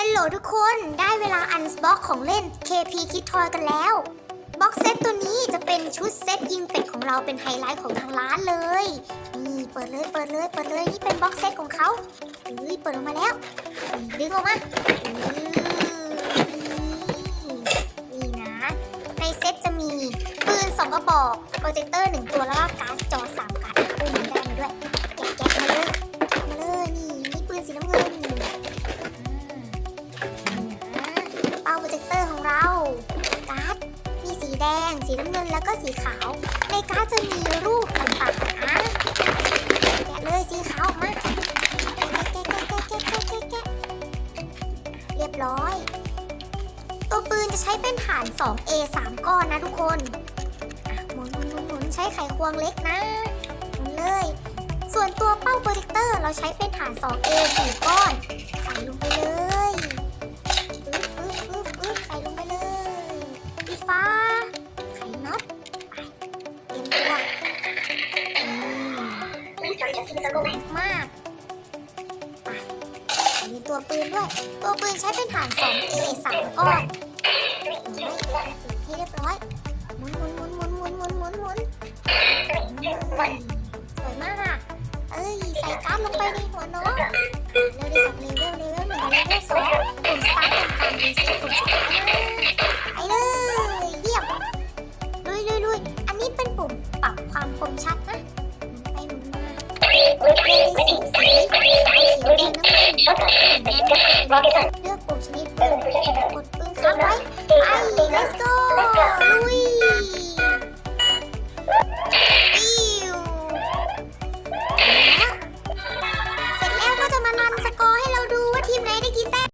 ฮัลโหลทุกคนได้เวลาอันบ็อกของเล่น KP Kid Toy กันแล้วบ็อกเซตตัวนี้จะเป็นชุดเซตยิงเป็ดของเราเป็นไฮไลท์ของทางร้านเลย นี่เปิดเลยเปิดเลยเปิดเลยนี่เป็นบ็อกเซตของเขาเฮ้ยเปิดออกมาแล้ว ดึงออกมานี่นะ ในเซตจะมีปืนสองกระบอกโปรเจคเตอร์หนึ่งตัวแล้วก็การ์ดจอสาม ง สีน้ำเงินแล้วก็สีขาว ในการ์ดจะมีรูปต่างๆนะแกะเลยสีขาวออกมาแกะแกะแกแกะแกะแกะแกะเรียบร้อย ตัวปืนจะใช้เป็นฐาน 2A 3 ก้อนนะทุกคนหมุนหมุนหมุนใช้ไขควงเล็กนะหมุนเลย ส่วนตัวเป้าโปรเจคเตอร์เราใช้เป็นฐาน 2A 4 ก้อน สวยมากไปมีตัวปืนด้วย ตัวปืนใช้เป็นฐาน 2A 3ก้อนให้เรียบร้อยหมุนหมุนหมุนหมุนหมุนหมุนหมุนหมุนสวยมากอะ เอ้ย ใส่ก้าร์ดลงไปในหัวน้องเราได้สับเลเวลเลเวลหนึ่งเลเวลสองปุ่มสตาร์ทเป็นการรีเซ็ตปุ่มสุดท้ายนะไปเลยเยี่ยมลุยลุยลุยอันนี้เป็นปุ่มปรับความคมชัดนะ เลือกปุ่มชนิดปุ่มกดปึ้งค้างไว้ไอ้ let's go ลุยอิวเสร็จแล้วก็จะมานำสกอร์ให้เราดูว่าทีมไหนได้กี่แต้ม